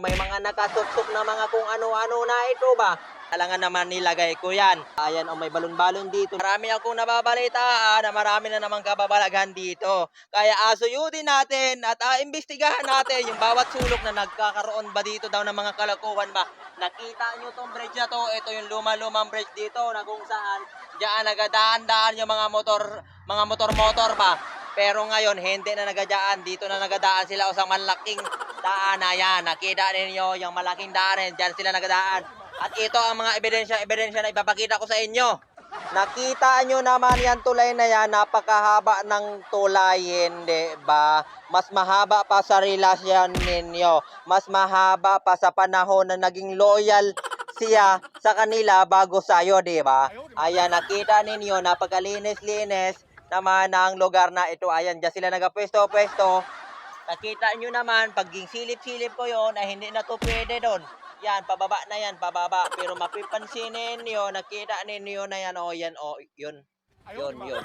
May mga nakasuksok na mga kung ano-ano na ito ba? Alangan naman nilagay ko yan. Ayan, o may balon-balon dito. Marami akong nababalitaan na marami na naman kababalagan dito. Kaya asuyudin natin at ah, imbestigahan natin yung bawat sulok na nagkakaroon ba dito daw ng mga kalakuhan ba. Nakita nyo tong bridge na to. Ito yung luma-lumang bridge dito na kung saan diyan nagadaan-daan yung mga motor, mga motor-motor ba. Pero ngayon, hindi na nagadaan. Dito na nagadaan sila o sa malaking daan na yan. Nakita ninyo yung malaking daan. Diyan sila nagadaan. At ito ang mga ebidensya, ebidensya na ipapakita ko sa inyo. Nakita nyo naman yan tulay na yan, napakahaba ng tulay, hindi ba? Mas mahaba pa sa relasyon ninyo. Mas mahaba pa sa panahon na naging loyal siya sa kanila bago sa'yo, di ba? Ayan, nakita ninyo, napakalinis-linis naman ang lugar na ito. Ayan, dyan sila nagapwesto-pwesto. Nakita nyo naman, pag silip-silip ko yon ay hindi na to pwede doon. Yan, pababa na yan, pababa. Pero mapipansinin nyo, nakita ninyo na yan, o yan, o, yun. Yun, yun.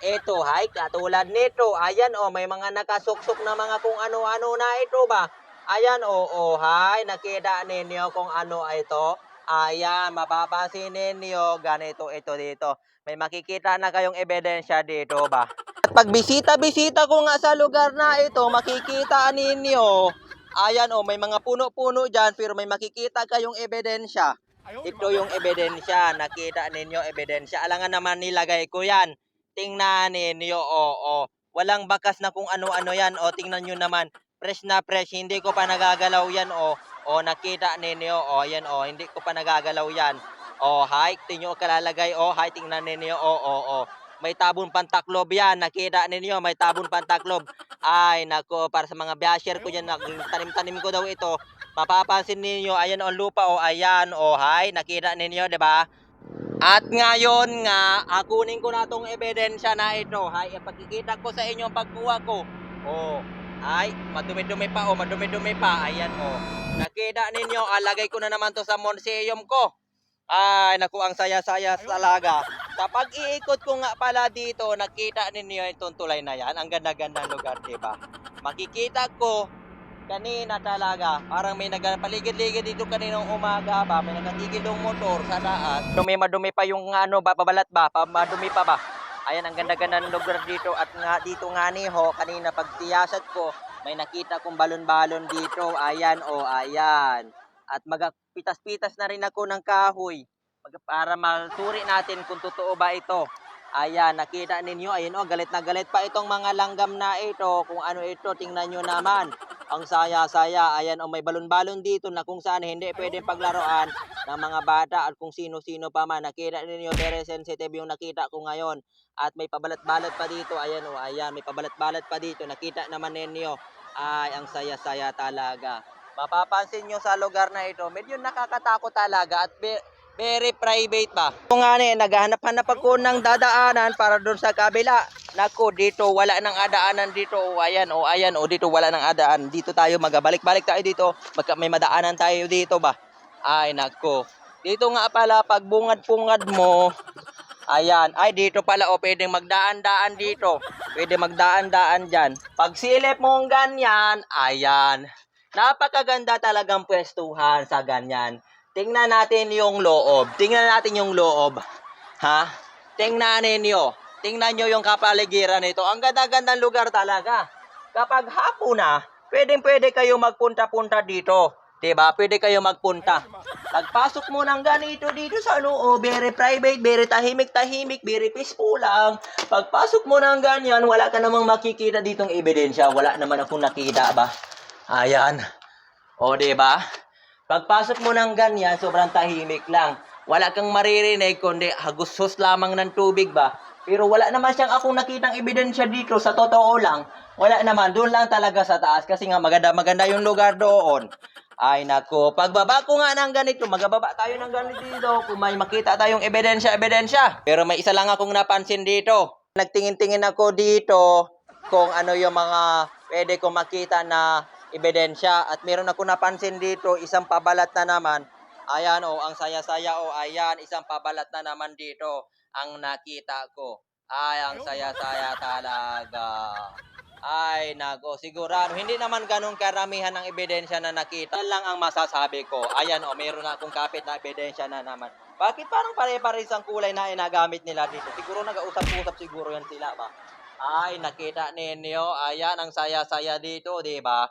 Ito, hay, katulad nito. Ayan, o, may mga nakasuksok na mga kung ano-ano na ito ba? Ayan, o, o, hay, nakita ninyo kung ano ito. Ayan, mapapansin ninyo, ganito, ito dito. May makikita na kayong ebidensya dito ba? At pag bisita-bisita ko nga sa lugar na ito, makikita ninyo, ayan o, may mga puno-puno dyan, pero may makikita kayong ebidensya. Ito yung ebidensya, nakita ninyo ebidensya. Alangan naman nilagay ko yan. Tingnan ninyo, o, o. Walang bakas na kung ano-ano yan, o, tingnan nyo naman. Fresh na fresh, hindi ko pa nagagalaw yan, o. O, nakita ninyo, o, yan, o, hindi ko pa nagagalaw yan. O, hi, tingnan nyo kalalagay, o, hi, tingnan ninyo, o, o, o. May tabon pantaklob yan, nakita ninyo, may tabon pantaklob. Ay, nako, para sa mga basher ko naging tanim-tanim ko daw ito. Mapapansin ninyo, ayan o lupa, o, ayan, o, hi, nakita ninyo, di ba? At ngayon nga, akunin ko na tong ebidensya na ito. Hay, ipakikita ko sa inyo ang pagkuha ko. Oh, ay, madumi-dumi pa, oh, madumi-dumi pa. Ayan, oh. Nakita ninyo, alagay ko na naman to sa museum ko. Ay, naku, ang saya-saya talaga. Kapag iikot ko nga pala dito, nakita ninyo itong tulay na yan. Ang ganda-ganda ng lugar, di ba? Makikita ko, kanina talaga, parang may nagpaligid-ligid dito kaninang umaga ba, may nakatigil yung motor sa taas. Dumi madumi pa yung ano ba, pabalat ba, madumi pa ba. Ayan, ang ganda-ganda ng lugar dito at nga dito nga ni ho, kanina pag tiyasat ko, may nakita kong balon-balon dito. Ayan, o, oh, ayan. At magapitas-pitas na rin ako ng kahoy para masuri natin kung totoo ba ito. Ayan, nakita ninyo, ayun oh, galit na galit pa itong mga langgam na ito. Kung ano ito, tingnan nyo naman. Ang saya-saya, ayan oh, may balon-balon dito na kung saan hindi pwedeng paglaruan ng mga bata at kung sino-sino pa man. Nakita ninyo, very sensitive yung nakita ko ngayon. At may pabalat-balat pa dito, ayan oh, ayan, may pabalat-balat pa dito. Nakita naman ninyo, ay, ang saya-saya talaga. Mapapansin nyo sa lugar na ito, medyo nakakatakot talaga at very private ba? Kung nga ni, naghahanap-hanap ako ng dadaanan para doon sa kabila. Nako, dito wala nang adaanan dito. O ayan, o ayan, o dito wala nang adaan. Dito tayo magabalik-balik tayo dito. Magka, may madaanan tayo dito ba? Ay, nako. Dito nga pala, pag bungad-bungad mo, ayan, ay dito pala, o pwedeng magdaan-daan dito. Pwede magdaan-daan dyan. Pag silip mong ganyan, ayan. Napakaganda talagang pwestuhan sa ganyan. Tingnan natin yung loob. Tingnan natin yung loob. Ha? Tingnan ninyo. Tingnan nyo yung kapaligiran nito. Ang ganda-gandang lugar talaga. Kapag hapon na, pwedeng pwede kayo magpunta-punta dito. 'Di ba? Pwede kayo magpunta. Pagpasok mo ng ganito dito sa loob, very private, very tahimik-tahimik, very peaceful lang. Pagpasok mo ng ganyan, wala ka namang makikita ditong ebidensya. Wala naman akong nakita ba? Ayan. O, 'di ba? Pagpasok mo ng ganyan, sobrang tahimik lang. Wala kang maririnig kundi hagusos lamang ng tubig ba? Pero wala naman siyang akong nakitang ebidensya dito sa totoo lang. Wala naman, doon lang talaga sa taas kasi nga maganda maganda yung lugar doon. Ay nako, pagbaba ko nga ng ganito, magababa tayo ng ganito dito kung may makita tayong ebidensya, ebidensya. Pero may isa lang akong napansin dito. Nagtingin-tingin ako dito kung ano yung mga pwede kong makita na ebidensya. At meron ako napansin dito, isang pabalat na naman. Ayan o, ang saya-saya o, ayan, isang pabalat na naman dito ang nakita ko. Ay, ang saya-saya talaga. Ay, nako, sigurado. Hindi naman ganun karamihan ng ebidensya na nakita. Yan lang ang masasabi ko. Ayan, o, meron na akong kapit na ebidensya na naman. Bakit parang pare-pares ang kulay na inagamit nila dito? Siguro nag-usap-usap siguro yan sila ba? Ay, nakita ninyo. Ayan, ang saya-saya dito, di ba?